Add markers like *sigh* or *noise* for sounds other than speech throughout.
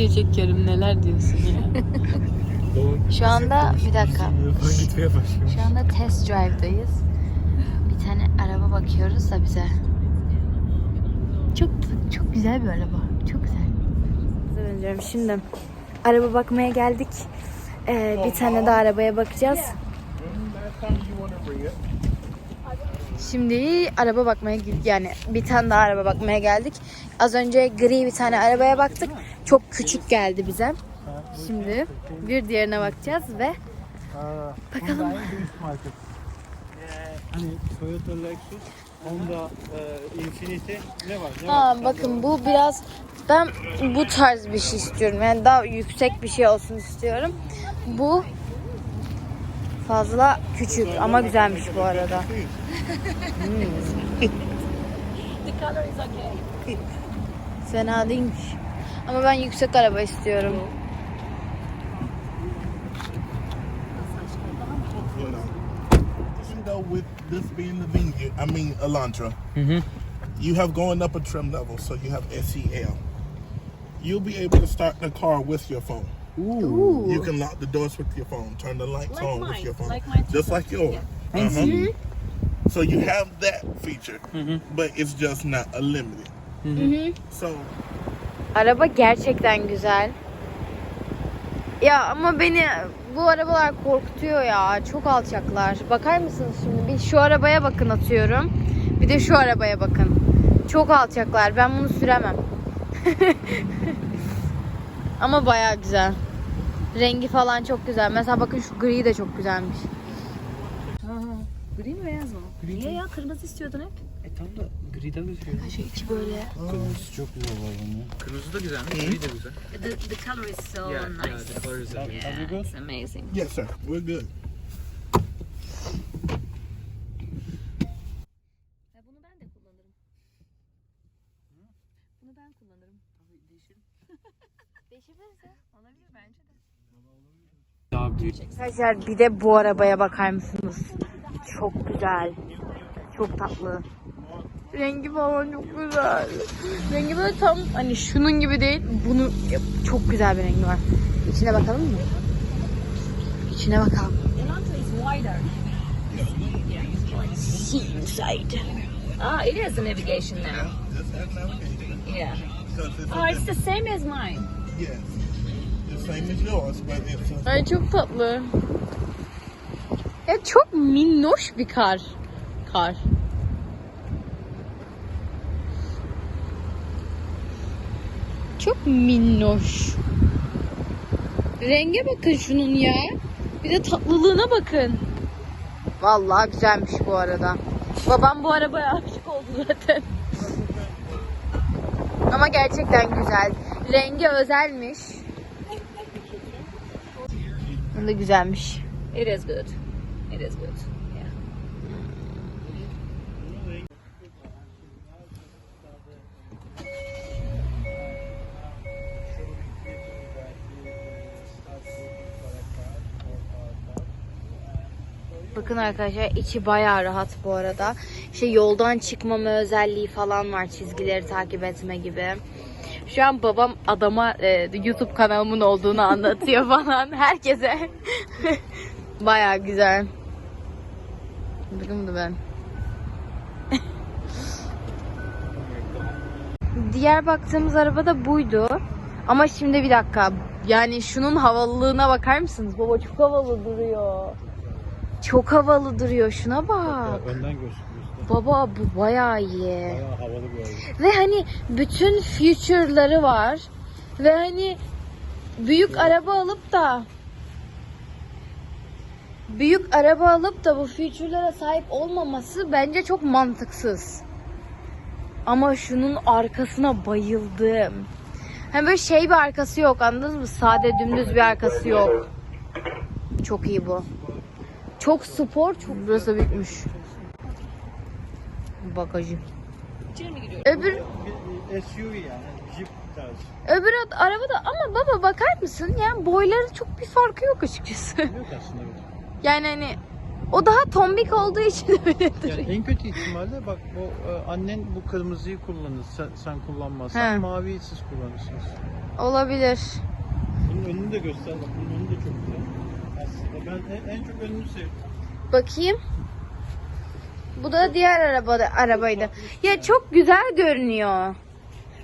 video çekiyorum neler diyorsun ya. Şu anda bir dakika. Şu anda test drive'dayız. Bir tane araba bakıyoruz da bize. Çok çok güzel bir araba. Çok güzel. Dönüyorum şimdi. Araba bakmaya geldik. Ee, bir tane de arabaya bakacağız. Şimdi araba bakmaya yani bir tane daha araba bakmaya geldik. Az önce gri bir tane arabaya baktık. Çok küçük geldi bize. Şimdi bir diğerine bakacağız ve bakalım. Hani Toyota Lexus, Honda e, Infiniti ne var? Var? bakın bu biraz ben bu tarz bir şey istiyorum. Yani daha yüksek bir şey olsun istiyorum. Bu fazla küçük ama güzelmiş bu arada. Fena değilmiş. Ama ben yüksek araba istiyorum. With this being the Venue, I mean Elantra, you have going up a trim level, so you have SEL. You'll be able to start the car with your phone. Ooh. You can lock the doors with your phone, turn the lights Like on mine, with your phone, like mine just like yours. Uh-huh. So you have that feature, but it's just not unlimited. So Araba gerçekten güzel. Ya ama beni bu arabalar korkutuyor ya. Çok alçaklar. Bakar mısınız şimdi? Bir şu arabaya bakın atıyorum. Bir de şu arabaya bakın. Çok alçaklar. Ben bunu süremem. *laughs* ama baya güzel. Rengi falan çok güzel. Mesela bakın şu gri de çok güzelmiş. Gri mi beyaz mı? Niye ya? Kırmızı istiyordun hep. E tam da griden gözüküyor. Şu içi böyle. Kırmızısı çok güzel var bunun. Kırmızı da güzel, gri de güzel. The, the color is so Yeah, nice. yeah, the color is Are, Yeah, you good? it's amazing. yes, sir, we're good. Bunu ben de kullanırım. Bunu ben kullanırım. Değişebiliriz ya. *laughs* Olabilir bence de. Daha büyük. Arkadaşlar bir de bu arabaya bakar mısınız? Çok güzel. Çok tatlı. Rengi falan çok güzel. Rengi böyle tam hani şunun gibi değil. Bunu çok güzel bir rengi var. İçine bakalım mı? İçine bakalım. Elantra is wider. Inside. Ah, it has a navigation now. Yeah. Oh, it's the same as mine. Ay çok tatlı. Ya çok minnoş bir kar. Kar. Çok minnoş. Renge bakın şunun ya. Bir de tatlılığına bakın. Vallahi güzelmiş bu arada. Babam bu arabaya aşık oldu zaten. Ama gerçekten güzel. Rengi özelmiş. Bu da güzelmiş. It is good. It is good. Yeah. Bakın arkadaşlar içi bayağı rahat bu arada. İşte yoldan çıkmama özelliği falan var çizgileri takip etme gibi. Şu an babam adama e, YouTube kanalımın olduğunu anlatıyor *laughs* falan herkese. *laughs* bayağı güzel. Bunu ben. *laughs* Diğer baktığımız araba da buydu. Ama şimdi bir dakika. Yani şunun havalılığına bakar mısınız? Baba çok havalı duruyor. Çok havalı duruyor. Şuna bak. Önden gözüküyor. Baba bu bayağı iyi. Bayağı havalı bir araba. Ve hani bütün feature'ları var. Ve hani büyük araba alıp da büyük araba alıp da bu feature'lara sahip olmaması bence çok mantıksız. Ama şunun arkasına bayıldım. Hani böyle şey bir arkası yok anladınız mı? Sade dümdüz bir arkası yok. Çok iyi bu. Çok spor, çok burası büyükmüş. Bagajı. Öbür SUV yani. Jeep tarzı. öbür ad- arabada ama baba bakar mısın? Yani boyları çok bir farkı yok açıkçası. Yok aslında. *laughs* evet. Yani hani O daha tombik olduğu için *laughs* öyle duruyor. Yani en kötü ihtimalle bak bu e, annen bu kırmızıyı kullanır. Sen, sen kullanmazsan He. maviyi siz kullanırsınız. Olabilir. Bunun önünü de göster bak. Bunun önü de çok güzel. Aslında ben en, en çok önünü sevdim. Bakayım. Bu da diğer araba arabaydı. Ya çok güzel görünüyor.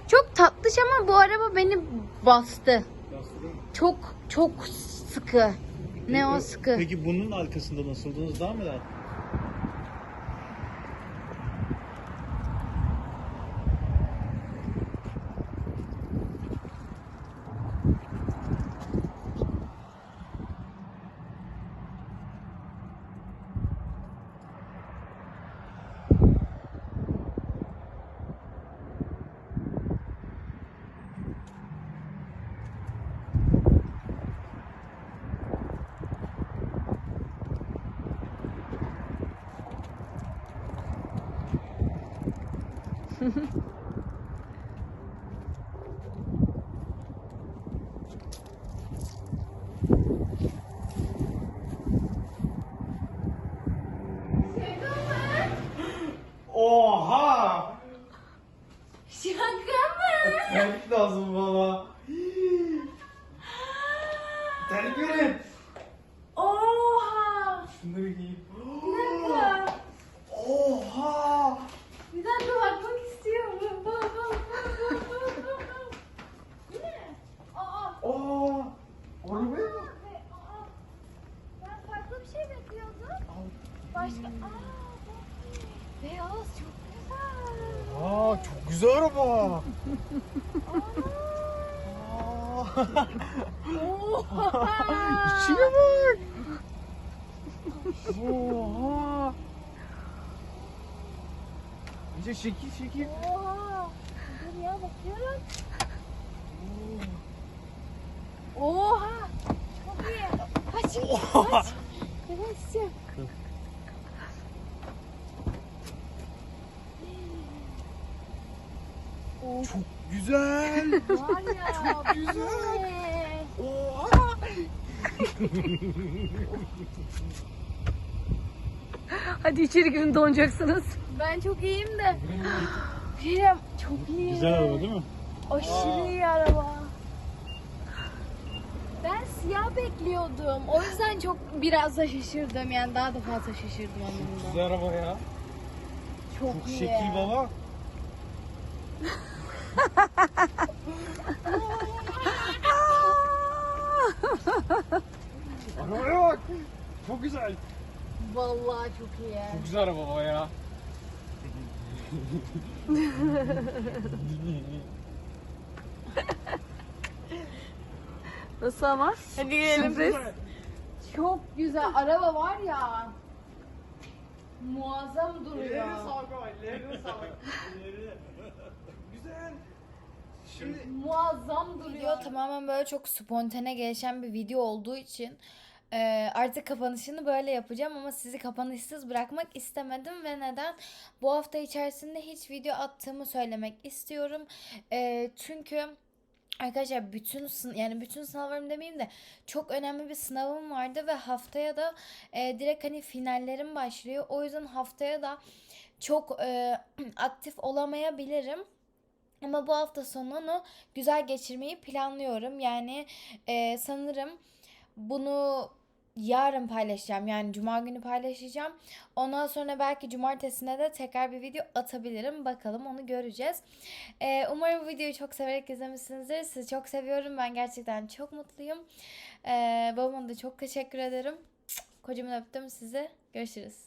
Çok tatlış ama bu araba beni bastı. Çok çok sıkı. Ne o sıkı? Peki bunun arkasında nasıldınız? Daha mı rahat? Oha! Şaka mı? Terlik lazım bana. Terlik verin. Oha! Şunları giyeyim. Bir. Oha! Bir dakika bakmak istiyorum. Bu ne? Aa! Arabaya aa. Ben farklı bir şey bekliyordum. Başka... Aa, beyaz çok güzel. Aa çok güzel araba. Aa. Oha! İçine bak. Oha. İşte şekil şekil. Oha! Dur ya bakıyorum. Oha! Çok iyi. Kaç, kaç. Yavaşça. Çok güzel. Var ya. Çok güzel. Oha. Hadi içeri girin donacaksınız. Ben çok iyiyim de. Kerem çok iyi. Güzel araba değil mi? Aşırı iyi araba. Siyah bekliyordum. O yüzden çok biraz da şaşırdım. Yani daha da fazla şaşırdım anlamında. Güzel araba ya. Çok, Çok iyi. şekil baba. *laughs* Arabaya bak. Çok güzel. Vallahi çok iyi. Çok güzel araba baba ya. *laughs* Nasıl ama? Hadi gelelim biz. Çok güzel. Araba var ya. Muazzam duruyor. *laughs* Güzel. Şimdi Muazzam duruyor. Tamamen böyle çok spontane gelişen bir video olduğu için e, artık kapanışını böyle yapacağım ama sizi kapanışsız bırakmak istemedim ve neden? Bu hafta içerisinde hiç video attığımı söylemek istiyorum. E, çünkü Arkadaşlar bütün yani bütün sınavlarım demeyeyim de çok önemli bir sınavım vardı ve haftaya da e, direkt hani finallerim başlıyor. O yüzden haftaya da çok e, *clears throat* aktif olamayabilirim. Ama bu hafta sonunu güzel geçirmeyi planlıyorum. Yani e, sanırım bunu yarın paylaşacağım. Yani cuma günü paylaşacağım. Ondan sonra belki cumartesine de tekrar bir video atabilirim. Bakalım onu göreceğiz. E, umarım videoyu çok severek izlemişsinizdir. Sizi çok seviyorum. Ben gerçekten çok mutluyum. E, babama da çok teşekkür ederim. Kocaman öptüm sizi. Görüşürüz.